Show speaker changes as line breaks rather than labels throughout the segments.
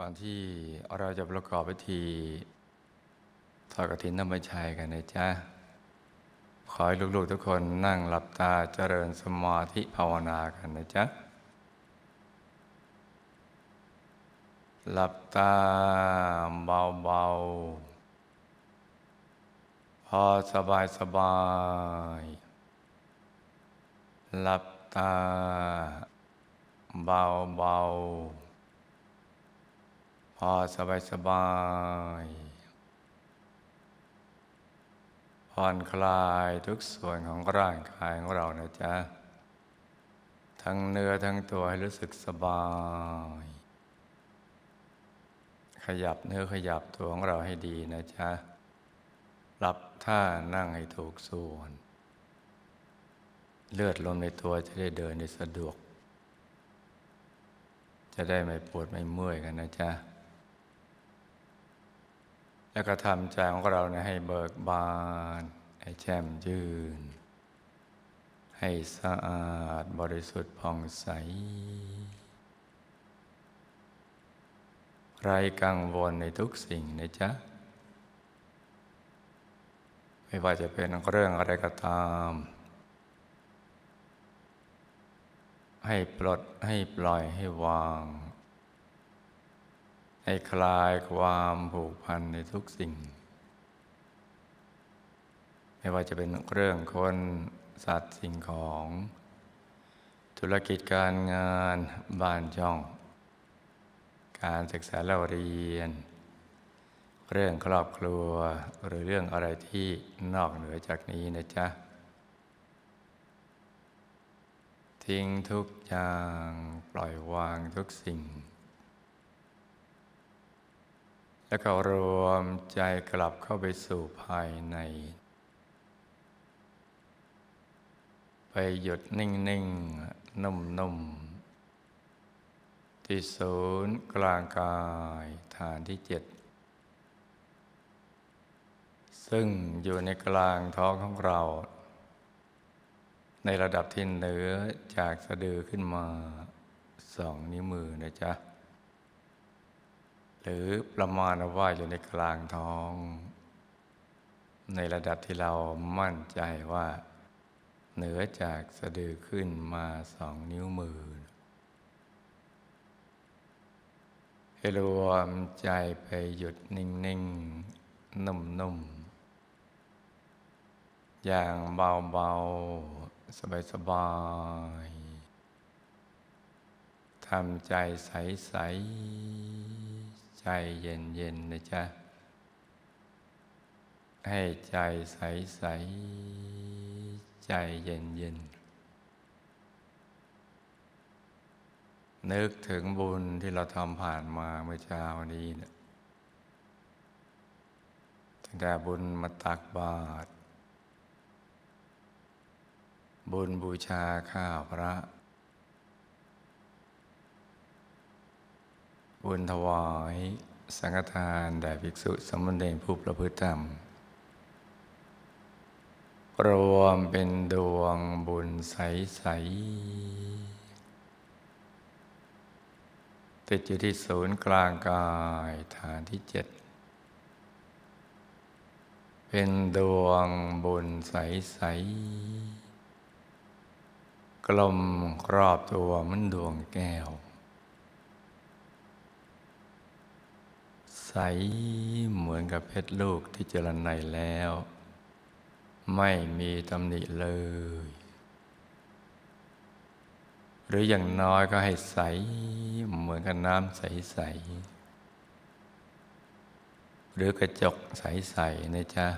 ก่อนที่เราจะประกอบพิธีทอดกฐินน้ำมันชัยกันนะจ๊ะ ขอให้ลูกๆทุกคนนั่งหลับตาเจริญสมาธิภาวนากันนะจ๊ะ หลับตาเบาๆ พอสบายสบายๆหลับตาเบาๆ พอสบายสบายๆผ่อนคลายทุกส่วนของร่างกายของเรานะจ๊ะ ทั้งเนื้อทั้งตัวให้รู้สึกสบาย ขยับเนื้อขยับตัวของเราให้ดีนะจ๊ะหลับท่านั่งให้ถูกส่วน เลือดลมในตัวจะได้เดินได้สะดวก จะได้ไม่ปวดไม่เมื่อยกันนะจ๊ะ แล้วก็ทำใจของเราเนี่ยให้เบิกบาน ให้แจ่มยืนให้สะอาดบริสุทธิ์ผ่องใส ไรกังวลในทุกสิ่งนะจ๊ะ ไม่ว่าจะเป็นเรื่องอะไรก็ตาม ให้ปลดให้ปล่อยให้วาง ให้คลายความผูกพันในทุกสิ่ง ไม่ว่าจะเป็นเรื่องคนสัตว์สิ่งของ ธุรกิจการงานบ้านช่อง การศึกษาเราเรียน เรื่องครอบครัวหรือเรื่องอะไรที่นอกเหนือจากนี้นะจ๊ะทิ้งทุกอย่างปล่อยวางทุกสิ่ง แล้วก็รวมใจกลับเข้าไปสู่ภายใน ไปหยุดนิ่งๆนุ่มๆที่ศูนย์กลางกายฐานที่เจ็ดซึ่งอยู่ในกลางท้องของเรา ในระดับที่เหนือจากสะดือขึ้นมาสองนิ้วมือนะจ๊ะ หรือประมาณว่าอยู่ในกลางท้อง ในระดับที่เรามั่นใจว่า เหนือจากสะดือขึ้นมาสองนิ้วมือ ให้รวมใจไปหยุดนิ่งๆ นุ่มๆ อย่างเบาๆ สบายๆทำใจใส ๆ ใจเย็นๆนะจ๊ะ ให้ใจใสๆใจเย็นๆนึกถึงบุญที่เราทำผ่านมาเมื่อเช้านี้นะตั้งแต่บุญมาตักบาตรบุญบูชาข้าวพระ บุญถวาย สังฆทานแด่ภิกษุสมณเณรผู้ประพฤติธรรม รวมเป็นดวงบุญใส ๆ ติดอยู่ที่ศูนย์กลางกายฐานที่เจ็ด เป็นดวงบุญใส ๆ กลมรอบตัวเหมันดวงแก้ว ใสเหมือนกับเพชรลูกที่เจริญในแล้ว ไม่มีตำหนิเลย หรืออย่างน้อยก็ให้ใสเหมือนกับน้ำใส ๆ หรือกระจกใส ๆ นะจ๊ะ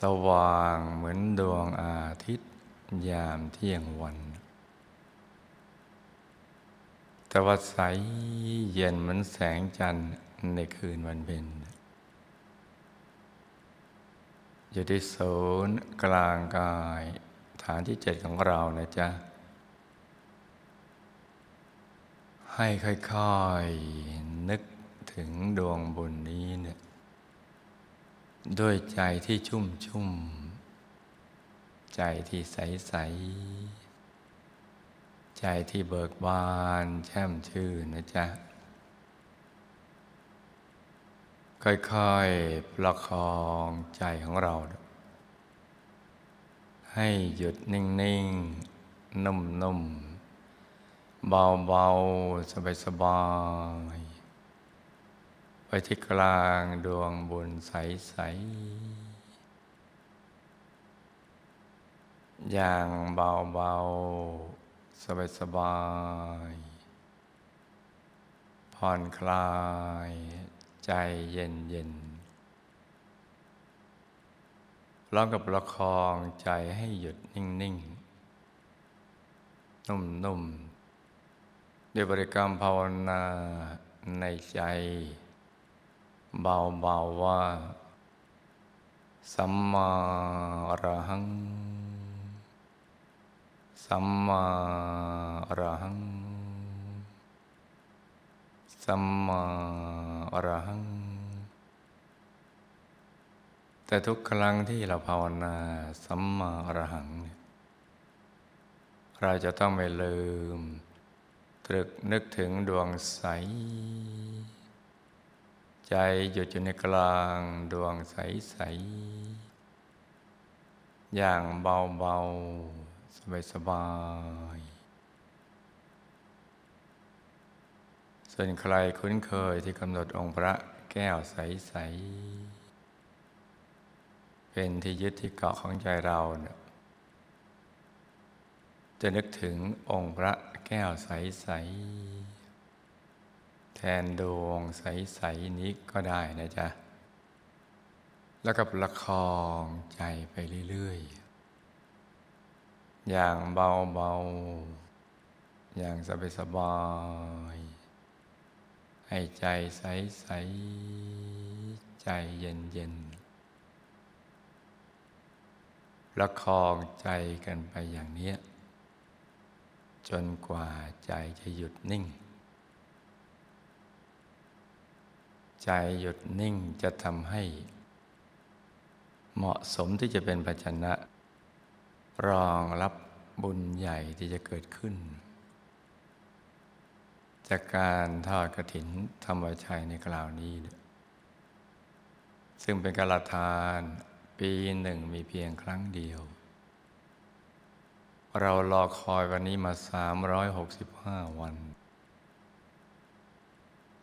สว่างเหมือนดวงอาทิตย์ยามเที่ยงวัน แต่ว่าใสเย็นเหมือนแสงจันทร์ในคืนวันเพ็ญอยู่ที่ศูนย์กลางกาย ฐานที่เจ็ดของเรานะจ๊ะ ให้ค่อยๆนึกถึงดวงบุญนี้เนี่ยด้วยใจที่ชุ่มชุ่ม ใจที่ใสๆ ใจที่เบิกบานแช่มชื่นนะจ๊ะ ค่อยๆ ประคองใจของเรา ให้หยุดนิ่งๆ นุ่มๆ เบาๆ สบายๆไปที่กลางดวงบุญใส ๆ อย่างเบา ๆ สบายๆผ่อนคลายใจเย็นเย็นพร้อมกับประคองใจให้หยุดนิ่งนิ่งนุ่มนุ่มด้วยบริกรรมภาวนาในใจ เบาเบาว่า สัมมาอรหัง สัมมาอรหัง สัมมาอรหัง แต่ทุกครั้งที่เราภาวนา สัมมาอรหังเนี่ยเราจะต้องไม่ลืม ตรึกนึกถึงดวงใส ใจหยุดอยู่ในกลางดวงใสใส อย่างเบาๆ สบายๆส่วนใครคุ้นเคยที่กำหนดองค์พระแก้วใส ๆ เป็นที่ยึดที่เกาะของใจเราเนี่ยจะนึกถึงองค์พระแก้วใส ๆ แทนดวงใส ๆ นี้ก็ได้นะจ๊ะ แล้วก็ประคองใจไปเรื่อย ๆ อย่างเบาๆ อย่างสบายๆ ให้ใจใสๆ ใจเย็นๆประคองใจกันไปอย่างนี้ จนกว่าใจจะหยุดนิ่ง ใจหยุดนิ่งจะทำให้ เหมาะสมที่จะเป็นภาชนะ รองรับบุญใหญ่ที่จะเกิดขึ้น จากการทอดกระถินธรรมชัยในคราวนี้ ซึ่งเป็นการทานปีหนึ่งมีเพียงครั้งเดียว เรารอคอยวันนี้มา 365 วัน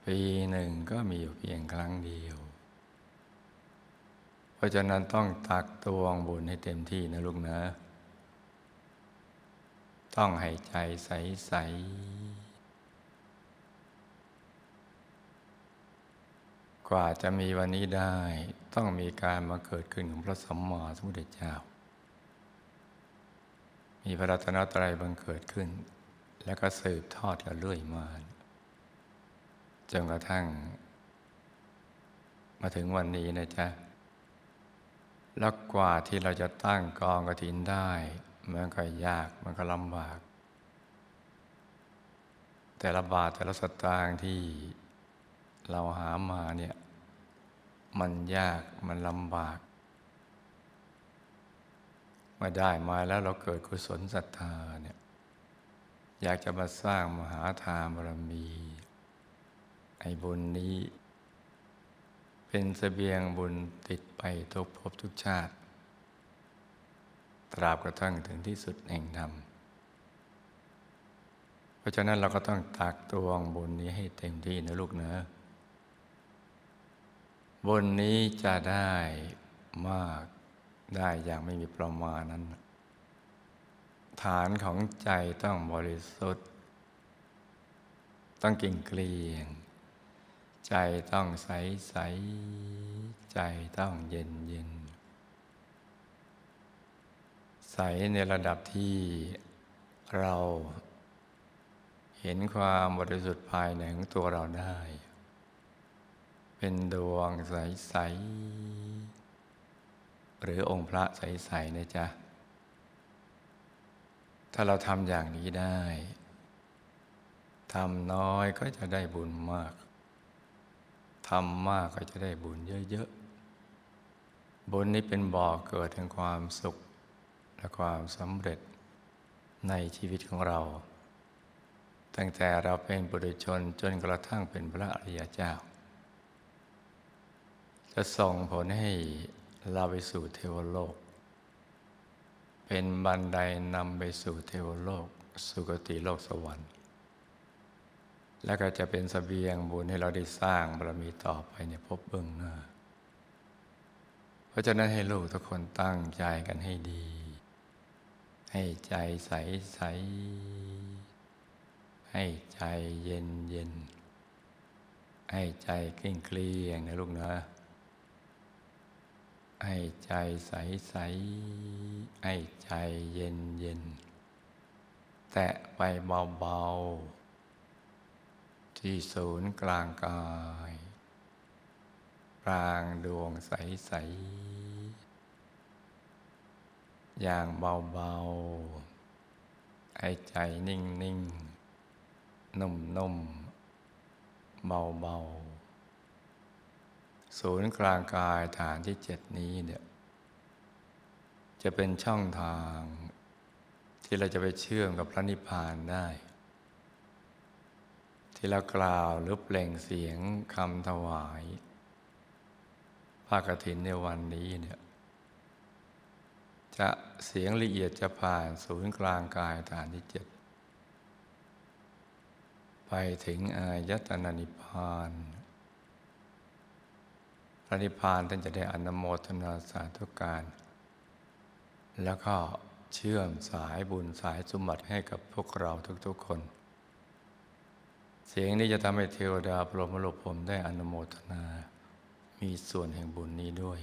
ปีหนึ่งก็มีอยู่เพียงครั้งเดียว เพราะฉะนั้นต้องตักตวงบุญให้เต็มที่นะลูกนะ ต้องให้ใจใสๆกว่าจะมีวันนี้ได้ต้องมีการมาเกิดขึ้นของพระสัมมาสัมพุทธเจ้า มีพระรัตนตรัยบังเกิดขึ้น แล้วก็สืบทอดกันเรื่อยมาจนกระทั่ง มาถึงวันนี้นะจ๊ะแล้วกว่าที่เราจะตั้งกองกระถินได้ มันก็ยากมันก็ลำบาก แต่ละบาทแต่ละสตางค์ที่เราหามาเนี่ยมันยากมันลำบากเมื่อได้มาแล้วเราเกิดกุศลศรัทธาเนี่ยอยากจะมาสร้างมหาทานบารมีไอ้บุญนี้ เป็นสเสบียงบุญติดไปทุกภพทุกชาติ ตราบกระทั่งถึงที่สุดแห่งธรรม เพราะฉะนั้นเราก็ต้องตักตวงบุญนี้ให้เต็มที่นะลูกเนะบุญนี้จะได้มากได้อย่างไม่มีประมาณนั้น ฐานของใจต้องบริสุทธิ์ ต้องกิ่งเกลียง ใจต้องใสใส ใจต้องเย็นเย็น ใสในระดับที่เราเห็นความบริสุทธิ์ภายในของตัวเราได้ เป็นดวงใสใสหรือองค์พระใส ๆ นะจ๊ะ ถ้าเราทำอย่างนี้ได้ทำน้อยก็จะได้บุญมาก ทำมากก็จะได้บุญเยอะ ๆ บุญนี้เป็นบ่อเกิดแห่งความสุข และความสำเร็จในชีวิตของเรา ตั้งแต่เราเป็นบุตรชนจนกระทั่งเป็นพระอริยเจ้า จะส่งผลให้เราไปสู่เทวโลก เป็นบันไดนำไปสู่เทวโลก สุคติโลกสวรรค์ และก็จะเป็นสเสบียงบุญให้เราได้สร้างบารมีต่อไปในภพเบื้องหน้า เพราะฉะนั้นให้ลูกทุกคนตั้งใจกันให้ดี ให้ใจใสใส ให้ใจเย็นเย็น ให้ใจเกลี้ยงเกลี้ยงนะลูกนะ ให้ใจใสใส ให้ใจเย็นเย็น แตะไปเบาๆ ที่ศูนย์กลางกาย กลางดวงใสใส อย่างเบาๆให้ใจนิ่งๆ นุ่มๆ เบาๆ ศูนย์กลางกายฐานที่เจ็ดนี้เนี่ยจะเป็นช่องทาง ที่เราจะไปเชื่อมกับพระนิพพานได้ ที่เรากล่าวหรือเปล่งเสียงคำถวายภาคถินในวันนี้เนี่ย จะเสียงละเอียดจะผ่านศูนย์กลางกายฐานที่เจ็ดไปถึงอายตนะนิพพานพระนิพพานท่านจะได้อนโมทนาสาธุการ แล้วก็เชื่อมสายบุญสายสมบัติให้กับพวกเราทุกๆคน เสียงนี้จะทำให้เทวดาพรหมโลกผมได้อนโมทนา มีส่วนแห่งบุญนี้ด้วย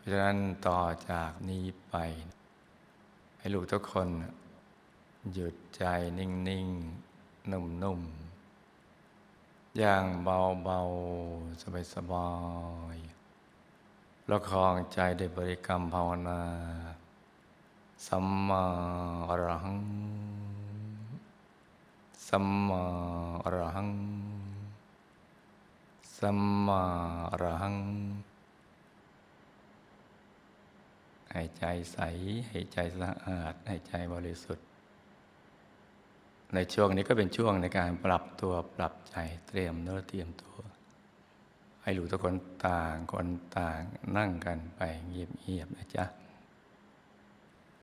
เพราะฉะนั้นต่อจากนี้ไป ให้ลูกทุกคน หยุดใจนิ่งๆนุ่มๆ อย่างเบาๆ สบายๆประคองใจด้วยบริกรรมภาวนาสัมมาอรหัง สัมมาอรหัง สัมมาอรหัง ให้ใจใส ให้ใจสะอาด ให้ใจบริสุทธิ์ ในช่วงนี้ก็เป็นช่วงในการปรับตัวปรับใจเตรียมเนื้อเตรียมตัว ให้หลูกทุกคนต่างคนต่างนั่งกันไปเงียบๆนะจ๊ะ